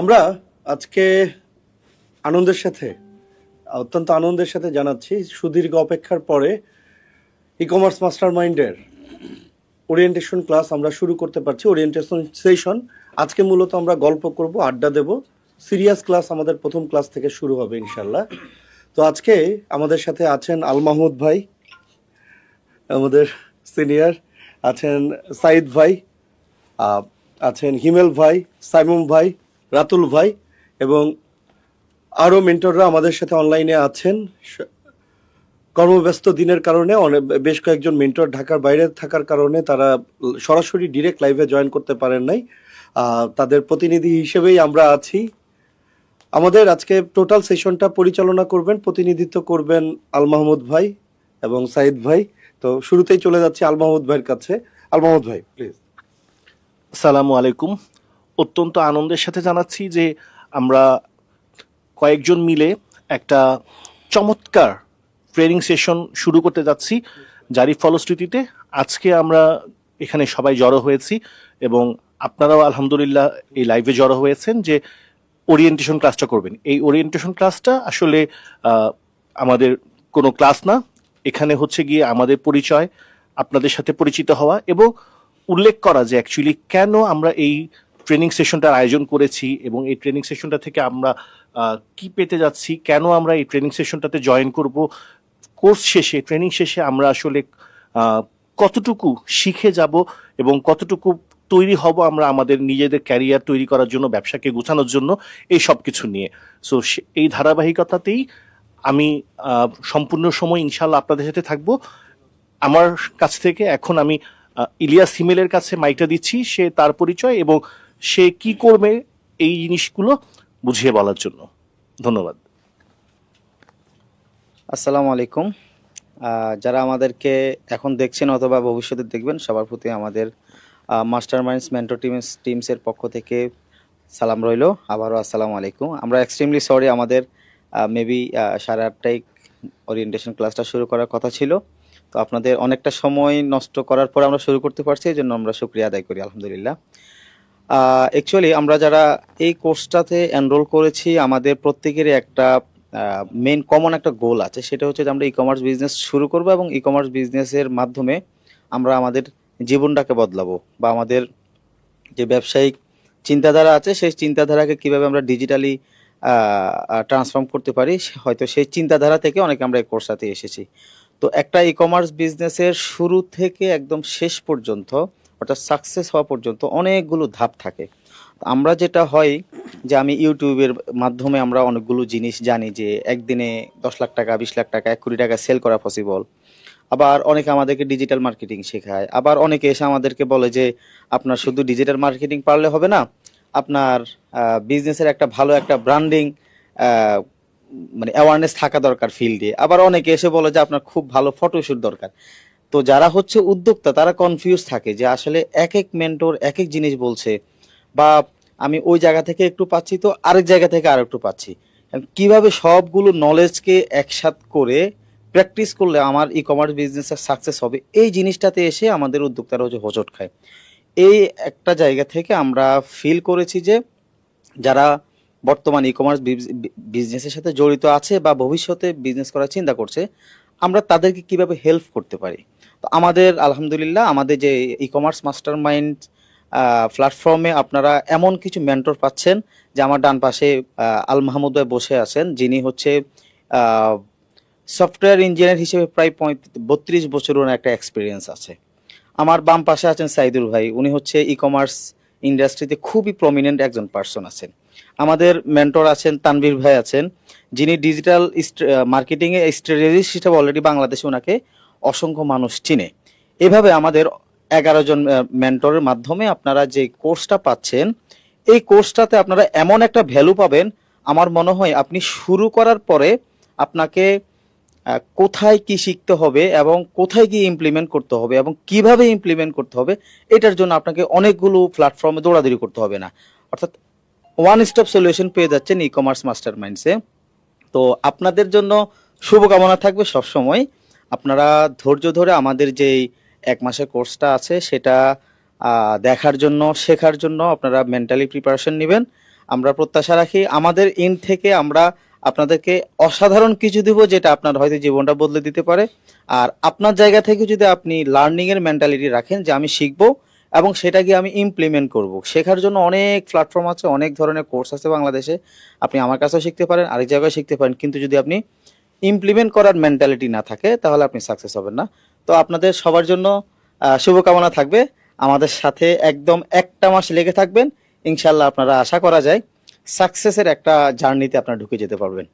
আমরা আজকে আনন্দের সাথে, অত্যন্ত আনন্দের সাথে জানাচ্ছি সুদীর্ঘ অপেক্ষার পরে ই কমার্স মাস্টার মাইন্ডের ওরিয়েন্টেশন ক্লাস আমরা শুরু করতে পারছি ওরিয়েন্টেশন সেশন আজকে মূলত আমরা গল্প করব, আড্ডা দেব। সিরিয়াস ক্লাস আমাদের প্রথম ক্লাস থেকে শুরু হবে ইনশাল্লাহ তো আজকে আমাদের সাথে আছেন আল মাহমুদ ভাই, আমাদের সিনিয়র আছেন সাইদ ভাই আছেন হিমেল ভাই সাইমুম ভাই রাতুল ভাই এবং আরও মেন্টররা আমাদের সাথে অনলাইনে আছেন। কর্মব্যস্ত দিনের কারণে অনেক, বেশ কয়েকজন মেন্টর ঢাকার বাইরে থাকার কারণে তারা সরাসরি ডিরেক্ট লাইভে জয়েন করতে পারেন নাই। তাদের প্রতিনিধি হিসেবেই আমরা আছি। আমাদের আজকে টোটাল সেশনটা পরিচালনা করবেন, প্রতিনিধিত্ব করবেন আল মাহমুদ ভাই এবং সাইদ ভাই। তো শুরুতেই চলে যাচ্ছে আল মাহমুদ ভাইয়ের কাছে। আল মাহমুদ ভাই প্লিজ সালামু আলাইকুম। অত্যন্ত আনন্দের সাথে জানাচ্ছি যে আমরা কয়েকজন মিলে একটা চমৎকার ট্রেনিং সেশন শুরু করতে যাচ্ছি যারই ফলশ্রুতিতে। আজকে আমরা এখানে সবাই জড়ো হয়েছি এবং আপনারাও আলহামদুলিল্লাহ এই লাইভে জড়ো হয়েছেন যে ওরিয়েন্টেশন ক্লাসটা করবেন। এই ওরিয়েন্টেশন ক্লাসটা আসলে আমাদের কোনো ক্লাস না। এখানে হচ্ছে গিয়ে আমাদের পরিচয়, আপনাদের সাথে পরিচিত হওয়া এবং উল্লেখ করা যে অ্যাকচুয়ালি কেন আমরা এই ট্রেনিং সেশনটার আয়োজন করেছি এবং এই ট্রেনিং সেশনটা থেকে আমরা কি পেতে যাচ্ছি, কেন আমরা এই ট্রেনিং সেশনটাতে জয়েন করব? কোর্স শেষে ট্রেনিং শেষে আমরা আসলে কতটুকু শিখে যাব এবং কতটুকু তৈরি হব আমরা আমাদের নিজেদের ক্যারিয়ার তৈরি করার জন্য, ব্যবসাকে গোছানোর জন্য, এই সব কিছু নিয়ে সো, এই ধারাবাহিকতাতেই আমি সম্পূর্ণ সময় ইনশাল্লাহ আপনাদের সাথে থাকব। আমার কাছ থেকে এখন আমি ইলিয়াস হিমেলের কাছে মাইকটা দিচ্ছি, সে তার পরিচয় এবং সে কি করবে এই জিনিসগুলো বুঝিয়ে বলার জন্য। ধন্যবাদ। আসসালামু আলাইকুম। যারা আমাদেরকে এখন দেখছেন অথবা ভবিষ্যতে দেখবেন, সবার প্রতি আমাদের মাস্টার মাইন্ডস মেন্টর টিমস টিমসের পক্ষ থেকে সালাম রইল। আবারও আসসালামু আলাইকুম। আমরা এক্সট্রিমলি সরি আমাদের মেবি সাড়ে আটটায় ওরিয়েন্টেশন ক্লাসটা শুরু করার কথা ছিল। তো আপনাদের অনেকটা সময় নষ্ট করার পর আমরা শুরু করতে পারছি এই জন্য আমরা শুক্রিয়া আদায় করি, আলহামদুলিল্লাহ। অ্যাকচুয়ালি আমরা যারা এই কোর্সটাতে এনরোল করেছি, আমাদের প্রত্যেকেরই একটা মেন কমন একটা গোল আছে। সেটা হচ্ছে যে আমরা ই কমার্স বিজনেস শুরু করব এবং ই কমার্স বিজনেসের মাধ্যমে আমরা আমাদের জীবনটাকে বদলাবো বা আমাদের যে ব্যবসায়িক চিন্তাধারা আছে, সেই চিন্তাধারাকে কীভাবে আমরা ডিজিটালি ট্রান্সফর্ম করতে পারি হয়তো সেই চিন্তাধারা থেকে অনেকে আমরা এই কোর্সটাতে এসেছি। তো একটা ই কমার্স বিজনেসের শুরু থেকে একদম শেষ পর্যন্ত অর্থাৎ সাকসেস হওয়া পর্যন্ত অনেকগুলো ধাপ থাকে। আমরা যেটা হয় যে আমি ইউটিউবের মাধ্যমে আমরা অনেকগুলো জিনিস জানি যে একদিনে দশ লাখ টাকা, বিশ লাখ টাকা, এক কোটি টাকা সেল করা পসিবল আবার অনেকে আমাদেরকে ডিজিটাল মার্কেটিং শেখায়। আবার অনেকে এসে আমাদেরকে বলে যে, আপনার শুধু ডিজিটাল মার্কেটিং পারলে হবে না, আপনার বিজনেসের একটা ভালো একটা ব্র্যান্ডিং মানে অ্যাওয়ারনেস থাকা দরকার ফিল্ডে আবার অনেকে এসে বলে যে, আপনার খুব ভালো ফটোশ্যুট দরকার। তো যারা হচ্ছে উদ্যোক্তা, তারা কনফিউজ থাকে যে আসলে এক এক মেন্টর এক এক জিনিস বলছে বা আমি ওই জায়গা থেকে একটু পাচ্ছি তো আরেক জায়গা থেকে আর একটু পাচ্ছি কীভাবে সবগুলো নলেজকে একসাথ করে প্র্যাকটিস করলে আমার ই কমার্স বিজনেসের সাকসেস হবে, এই জিনিসটাতে এসে আমাদের উদ্যোক্তারা হচ্ছে হোঁচট খায়। এই একটা জায়গা থেকে আমরা ফিল করেছি যে যারা বর্তমান ই কমার্স বিজনেসের সাথে জড়িত আছে বা ভবিষ্যতে বিজনেস করার চিন্তা করছে আমরা তাদেরকে কীভাবে হেল্প করতে পারি? তো আমাদের, আলহামদুলিল্লাহ, আমাদের যে ই কমার্স মাস্টার মাইন্ড প্ল্যাটফর্মে আপনারা এমন কিছু মেন্টর পাচ্ছেন যে আমার ডান পাশে আল মাহমুদ ভাই বসে আছেন। যিনি হচ্ছে সফটওয়্যার ইঞ্জিনিয়ার হিসেবে প্রায় বত্রিশ বছর ওনার একটা এক্সপিরিয়েন্স আছে। আমার বাম পাশে আছেন সাইদুল ভাই। উনি হচ্ছে ই কমার্স ইন্ডাস্ট্রিতে খুবই প্রমিনেন্ট একজন পার্সন আছেন। আমাদের মেন্টর আছেন, তানভীর ভাই আছেন, যিনি ডিজিটাল মার্কেটিং এ স্ট্র্যাটেজিস্ট হিসেবে অলরেডি বাংলাদেশে ওনাকে অসংখ্য মানুষ চিনে। এভাবে আমাদের এগারো জন মেন্টরের মাধ্যমে আপনারা যে কোর্সটা পাচ্ছেন, এই কোর্সটাতে আপনারা এমন একটা ভ্যালু পাবেন, আমার মনে হয় আপনি শুরু করার পরে আপনাকে কোথায় কি শিখতে হবে এবং কোথায় গিয়ে ইমপ্লিমেন্ট করতে হবে এবং কীভাবে ইমপ্লিমেন্ট করতে হবে, এটার জন্য আপনাকে অনেকগুলো প্ল্যাটফর্মে দৌড়াদৌড়ি করতে হবে না। অর্থাৎ ওয়ান স্টপ সলিউশন পেয়ে যাচ্ছেন ই কমার্স মাস্টার মাইন্ডসে তো আপনাদের জন্য শুভকামনা থাকবে সব সময় আপনারা ধৈর্য ধরে আমাদের যেই এক মাসের কোর্সটা আছে, সেটা দেখার জন্য, শেখার জন্য আপনারা মেন্টালি প্রিপারেশন নেবেন। আমরা প্রত্যাশা রাখি আমাদের ইন থেকে আমরা আপনাদেরকে অসাধারণ কিছু দিব যেটা আপনার হয়তো জীবনটা বদলে দিতে পারে। আর আপনার জায়গা থেকে যদি আপনি লার্নিং এর মেন্টালিটি রাখেন যে আমি শিখব এবং সেটাকে আমি ইমপ্লিমেন্ট করব। শেখার জন্য অনেক প্ল্যাটফর্ম আছে, অনেক ধরনের কোর্স আছে বাংলাদেশে। আপনি আমার কাছেও শিখতে পারেন, আরেক জায়গায় শিখতে পারেন। কিন্তু যদি আপনি ইমপ্লিমেন্ট করার মেন্টালিটি না থাকে, তাহলে আপনি সাকসেস হবেন না। তো আপনাদের সবার জন্য শুভকামনা থাকবে। আমাদের সাথে একদম একটা মাস লেগে থাকবেন। ইনশাল্লাহ আপনারা আশা করা যায় সাকসেসের একটা জার্নিতে আপনারা ঢুকে যেতে পারবেন।